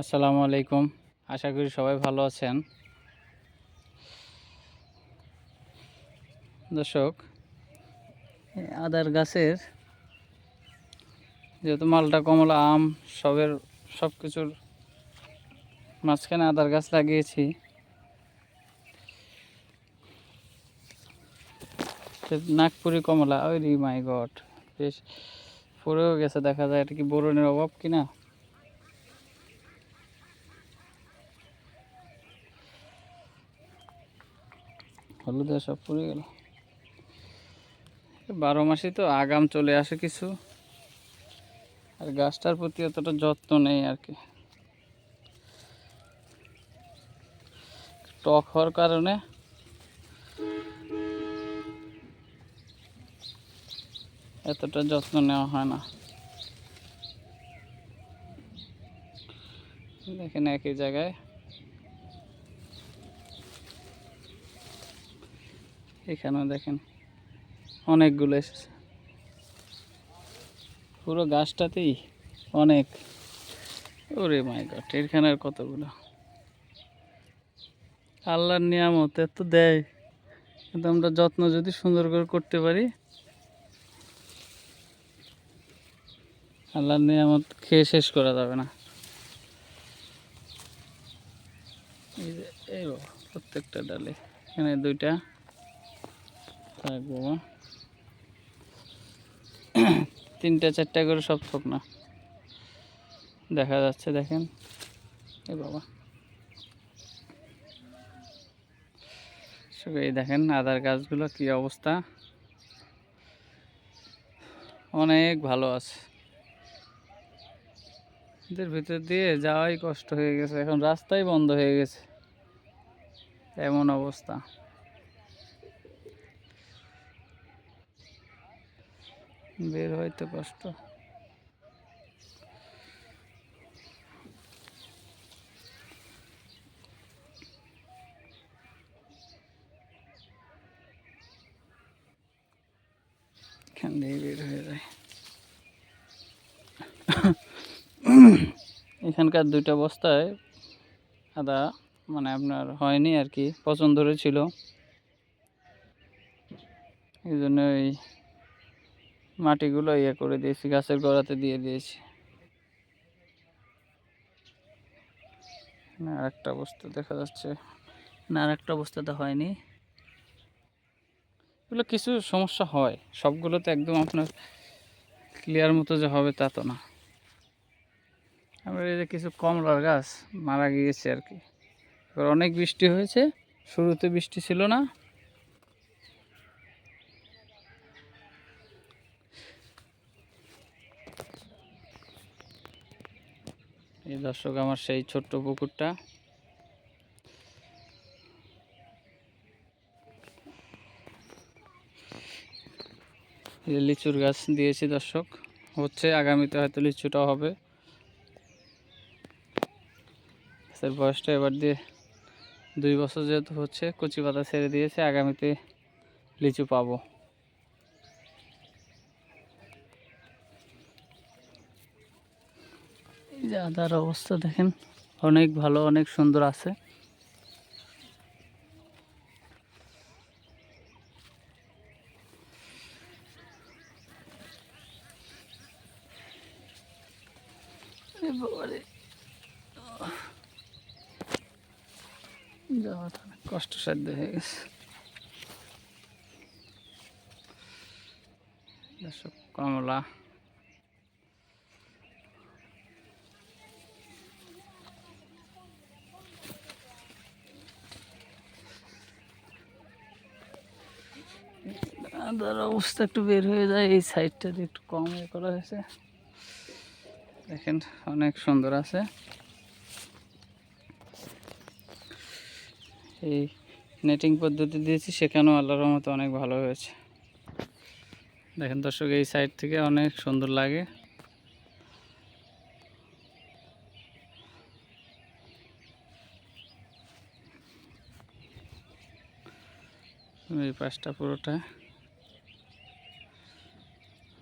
আসসালামু আলাইকুম। আশা করি সবাই ভালো আছেন। দর্শক, আদার গাছের যেহেতু মালটা কমলা, আম, সবের সব কিছুর মাঝখানে আদার গাছ লাগিয়েছি। নাগপুরি কমলা, ওই রি মাই গড, বেশ পড়েও গেছে, দেখা যায় এটা কি বোরনের অভাব কিনা? হলুদে সব পড়ে গেল। বারো মাসে তো আগাম চলে আসে কিছু। আর গাছটার প্রতি অতটা যত্ন নেই আর কি। টক হওয়ার কারণে এতটা যত্ন নেওয়া হয় না। দেখেন একই জায়গায় এখানেও দেখেন অনেকগুলো এসেছে। পুরো গাছটাতেই অনেক। ওরে মাই গড, এখানে আর কতগুলো? আল্লাহর নিয়ামত, এত দেয়। কিন্তু আমরা যত্ন যদি সুন্দর করে করতে পারি, আল্লাহর নিয়ামত খেয়ে শেষ করা যাবে না। এই প্রত্যেকটা ডালে। এখানে দুইটা। থাক বাবা তিনটা চারটা করে সব থোক না। দেখা যাচ্ছে, দেখেন। এ বাবা। এই দেখেন আদার গাছগুলো কি অবস্থা। অনেক ভালো আছে। এদের ভিতর দিয়ে যাওয়াই কষ্ট হয়ে গেছে। এখন রাস্তাই বন্ধ হয়ে গেছে। এমন অবস্থা। বের হইতে কষ্ট। এখান দিয়ে বের হয়ে যায়। এখানকার দুইটা বস্তায় আদা মানে আপনার হয়নি আর কি পছন্দ ধরেছিল। এই জন্য ওই মাটিগুলো ইয়ে করে দিয়েছি, গাছের গোড়াতে দিয়ে দিয়েছি। আর একটা অবস্থা দেখা যাচ্ছে। না আর একটা অবস্থাতে হয়নি। এগুলো কিছু সমস্যা হয়, সবগুলোতে একদম আপনার ক্লিয়ার মতো যে হবে তা তো না। আমার এই যে কিছু কমলার গাছ মারা গিয়েছে আর কি। এবার অনেক বৃষ্টি হয়েছে, শুরুতে বৃষ্টি ছিল না এই দর্শক, আমার সেই ছোট্ট পুকুরটা। লিচুর গাছ দিয়েছি দর্শক। হচ্ছে আগামীতে হয়তো লিচুটাও হবে। গাছের বয়সটা এবার দিয়ে দুই বছর যেহেতু হচ্ছে, কচি পাতা ছেড়ে দিয়েছে, আগামীতে লিচু পাবো। এই যে আদার অবস্থা দেখেন। অনেক ভালো অনেক সুন্দর আছে। যাওয়াটা অনেক কষ্টসাধ্য হয়ে গেছে। দর্শক কমলা। আদার অবস্থা একটু বের হয়ে যায়, এই সাইডটা দিয়ে একটু কম ইয়ে করা হয়েছে। দেখেন, অনেক সুন্দর আছে। এই নেটিং পদ্ধতি দিয়েছি, সেখানেও আল্লাহর মতো অনেক ভালো হয়েছে। দেখেন দর্শক, এই সাইড থেকে অনেক সুন্দর লাগে। এই পাশটা পুরোটা।